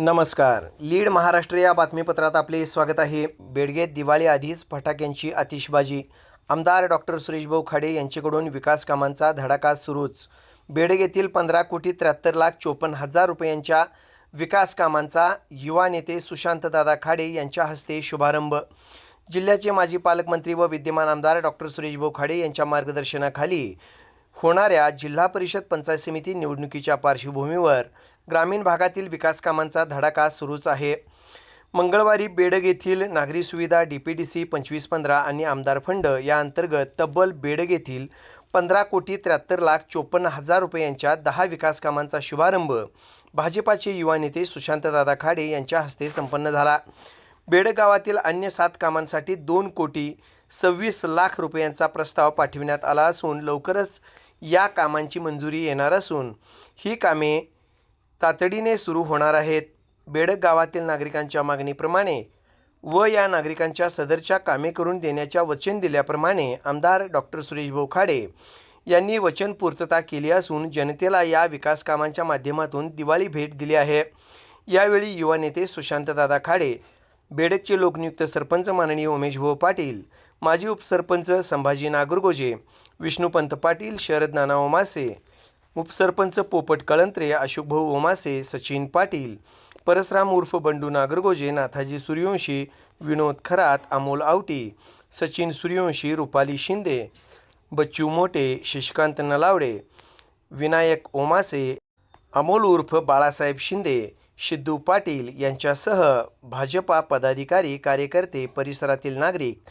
नमस्कार. लीड महाराष्ट्र या बातमीपत्रात आपले स्वागत आहे. बेडगेत दिवाळी आधीच फटाक्यांची आतिषबाजी. आमदार डॉक्टर सुरेशभाऊ खाडे यांच्याकडून विकास कामांचा धडाका सुरूच. बेडगेतील पंधरा कोटी त्र्याहत्तर लाख चोपन्न हजार रुपयांच्या विकास कामांचा युवा नेते सुशांतदादा खाडे यांच्या हस्ते शुभारंभ. जिल्ह्याचे माजी पालकमंत्री व विद्यमान आमदार डॉक्टर सुरेशभाऊ खाडे यांच्या मार्गदर्शनाखाली होणाऱ्या जिल्हा परिषद पंचायत समिती निवडणुकीच्या पार्श्वभूमीवर ग्रामीण भागातील विकासकामांचा धडाका सुरूच आहे. मंगळवारी बेडग येथील नागरी सुविधा डी पी डी सी पंचवीस पंधरा आणि आमदार फंड या अंतर्गत तब्बल बेडग येथील पंधरा कोटी त्र्याहत्तर लाख चोपन्न हजार रुपयांच्या दहा विकास कामांचा शुभारंभ भाजपाचे युवा नेते सुशांतदादा खाडे यांच्या हस्ते संपन्न झाला. बेडग गावातील अन्य सात कामांसाठी दोन कोटी सव्वीस लाख रुपयांचा प्रस्ताव पाठविण्यात आला असून लवकरच या कामांची मंजुरी येणार असून ही कामे तातडीने सुरू होणार आहेत. बेडक गावातील नागरिकांच्या मागणीप्रमाणे व या नागरिकांच्या सदरच्या कामे करून देण्याच्या वचन दिल्याप्रमाणे आमदार डॉक्टर सुरेशभाऊ खाडे यांनी वचन पूर्तता केली असून जनतेला या विकास कामांच्या माध्यमातून दिवाळी भेट दिली आहे. यावेळी युवा नेते सुशांतदादा खाडे बेडकचे लोकनियुक्त सरपंच माननीय उमेशभाऊ पाटील माजी उपसरपंच संभाजी नागरगोजे विष्णुपंत पाटील शरद नाना ओमासे उपसरपंच पोपट कळंत्रे अशोकभाऊ ओमासे सचिन पाटील परसराम उर्फ बंडू नागरगोजे नाथाजी सूर्यवंशी विनोद खरात अमोल आवटी सचिन सूर्यवंशी रुपाली शिंदे बच्चू मोटे शशिकांत नलावडे विनायक ओमासे अमोल उर्फ बाळासाहेब शिंदे सिद्धू पाटील यांच्यासह भाजपा पदाधिकारी कार्यकर्ते परिसरातील नागरिक